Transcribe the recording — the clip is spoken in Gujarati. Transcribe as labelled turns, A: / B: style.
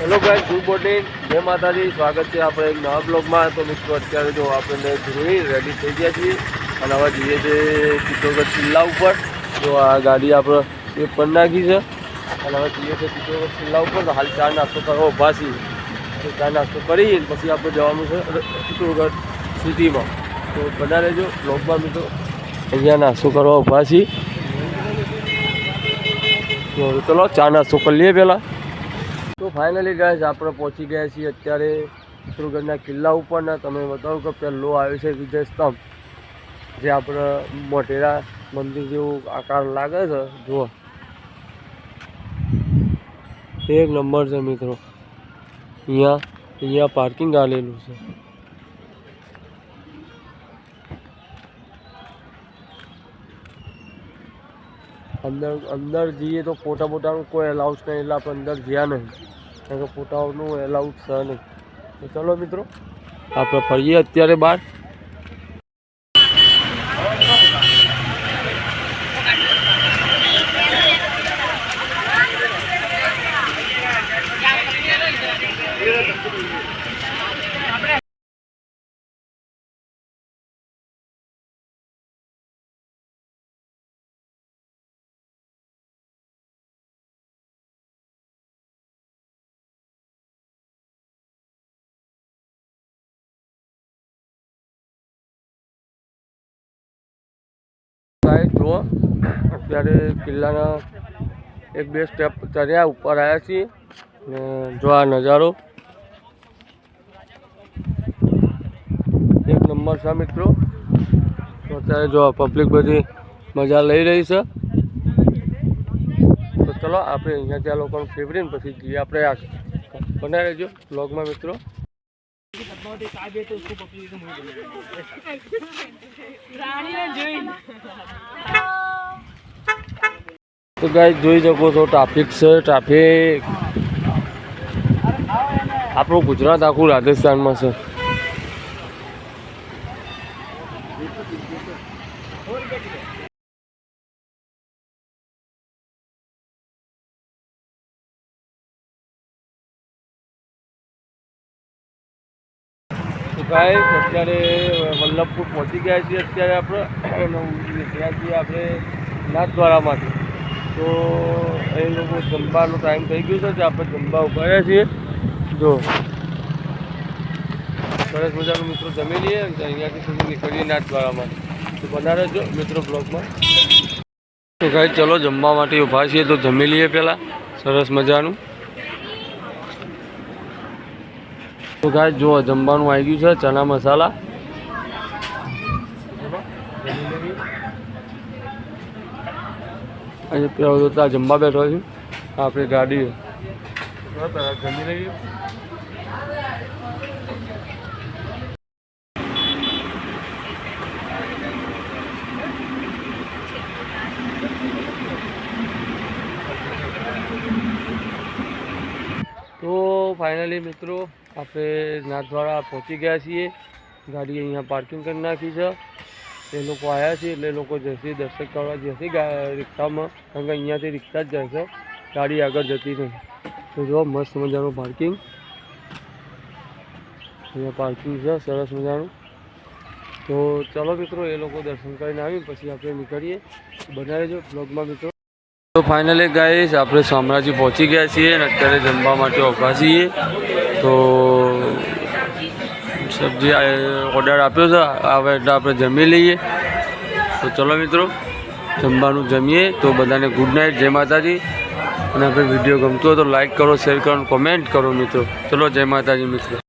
A: Hello guys, good morning. જય માતાજી. સ્વાગત છે આપણે એક નવા બ્લોગમાં. તો મિત્રો, અત્યારે જો આપણે ધોઈ રેડી થઈ ગયા છીએ અને હવે જઈએ છીએ ચિત્તોગઢ કિલ્લા ઉપર. જો આ ગાડી આપણે એ પણ નાખી છે. અને હવે જઈએ છીએ ચિત્તોગઢ કિલ્લા ઉપર. તો હાલ ચા નાસ્તો કરવો ભાસી તો ચા નાસ્તો કરી પછી આપણે જવાનું છે ચિત્તોગઢ સિટીમાં. તો બધા રહેજો બ્લોગમાં, મિત્રો. અહીંયા નાસ્તો કરવા ઊભા છીએ. ચલો, ચા નાસ્તો કરી લઈએ પહેલાં. ફાઇનલી ગાઈઝ આપણે પહોંચી ગયા છીએ અત્યારે ચિત્રગઢના કિલ્લા ઉપરના. તમે બતાવો કે પહેલો આવ્યો છે વિજય સ્તંભ, જે આપણે મોટેરા મંદિર જેવું આકાર લાગે છે. જુઓ. એક નંબર છે મિત્રો. અહીંયા અહીંયા પાર્કિંગ આવેલું છે. અંદર અંદર જઈએ તો ફોટા બોટાનું કોઈ એલાઉડ નહીં, એટલે આપણે અંદર ગયા નહીં. કારણ કે ફોટાઓનું એલાઉડ છે નહીં. તો ચલો મિત્રો, આપણે ફરીએ અત્યારે બહાર. સાહેબ, જુઓ. અત્યારે કિલ્લાના એક બે સ્ટેપ ચર્યા ઉપર આવ્યા છીએ. ને જો આ નજારો. એક નંબર છે મિત્રો. અત્યારે જો પબ્લિક બધી મજા લઈ રહી છે. તો ચલો, આપણે અહીંયા ત્યાં લોકોને ફેવરીને પછી જઈએ. આપણે બનાવી રહેજો બ્લોગમાં મિત્રો. તો ગાય જોઈ શકો છો ટ્રાફિક છે ટ્રાફિક આપણું ગુજરાત આખું રાજસ્થાનમાં છે. તો ગાય અત્યારે વલ્લભપુર પહોંચી ગયા છીએ અત્યારે આપણે. ગયા છીએ આપણે નાથદ્વારામાંથી તો એ લોકો જમવાનો ટાઈમ થઈ ગયો છે, તે આપણે જમવા ઊભા છીએ. જો. સરસ મજાનું મિત્રો જમી લઈએ અને અહીંયાથી સુધી નીકળીએ નાથદ્વારામાં તો બનાવે જો મિત્રો બ્લોગમાં. તો ભાઈ ચલો જમવા માટે ઊભા છીએ, તો જમી લઈએ પહેલાં. સરસ મજાનું. તો ગાય જો જમવાનું આવી ગયું છે, ચણા મસાલા. ત્યાં જમવા બેઠો છું. આપણી ગાડી. જમી લઈએ તો ફાઇનલી મિત્રો, આપણે નાથવાડા પહોંચી ગયા છીએ. ગાડી અહીંયા પાર્કિંગ કરી નાખી છે. એ લોકો આવ્યા છે એટલે લોકો જશે દર્શક કરવા જશે રિક્ષામાં. કારણ કે અહીંયાથી રિક્ષા જ છે. ગાડી આગળ જતી નહીં તો જો મસ્ત મજાનું પાર્કિંગ અહીંયા પાર્કિંગ છે, સરસ મજાનું. તો ચલો મિત્રો, એ લોકો દર્શન કરીને આવી પછી આપણે નીકળીએ. બનાવી જો બ્લોગમાં મિત્રો. તો ફાઇનલી ગાઈશ આપણે શામળાજી પહોંચી ગયા છીએ અને અત્યારે જમવા માટે ઊભા છીએ. તો સબ્જી ઓર્ડર આપ્યો છે. હવે એટલે આપણે જમી લઈએ. તો ચલો મિત્રો, જમવાનું જમીએ. તો બધાને ગુડ નાઇટ જય માતાજી. અને આપણે વીડિયો ગમતો હોય તો લાઈક કરો શેર કરો કોમેન્ટ કરો મિત્રો. ચલો, જય માતાજી મિત્રો.